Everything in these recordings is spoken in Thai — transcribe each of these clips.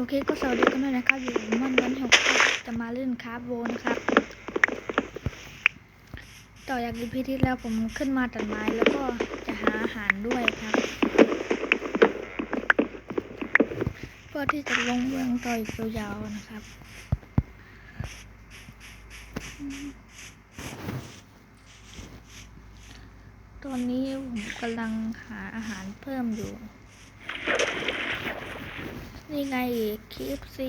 โอเคก็สวัสดีกันด้วยนะครับอยู่กับมันวันที่หกจะมาเล่นคราฟโวนะครับ ต่อจากอีพีที่แล้วผมขึ้นมาตัดไม้แล้วก็จะหาอาหารด้วยครับเพื่อที่จะลงเมืองต่ออีกยาวๆนะครับตอนนี้ผมกำลังหาอาหารเพิ่มอยู่ นี่ไงคลิปซี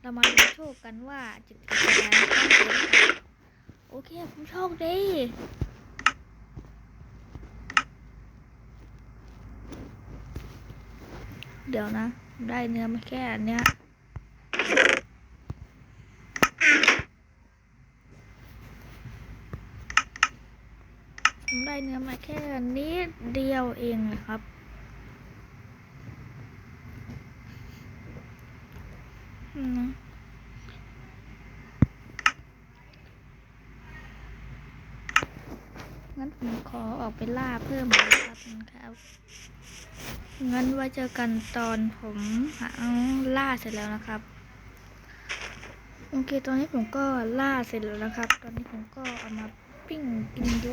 เรามาดูโชคกันว่าจะติดอะไรบ้างโอเค ผมโชคดีเดี๋ยวนะ ได้เนื้อมาแค่อันเนี้ย ได้เนื้อมาแค่นิดเดียวเองนะครับ งั้นผมขอออกไปล่าเพิ่มเลยครับครับงั้นไว้เจอกันตอนผมหาล่าเสร็จแล้วนะครับโอเค ตอนนี้ผมก็ล่าเสร็จแล้วนะครับ ตอนนี้ผมก็เอามาปิ้งกินดู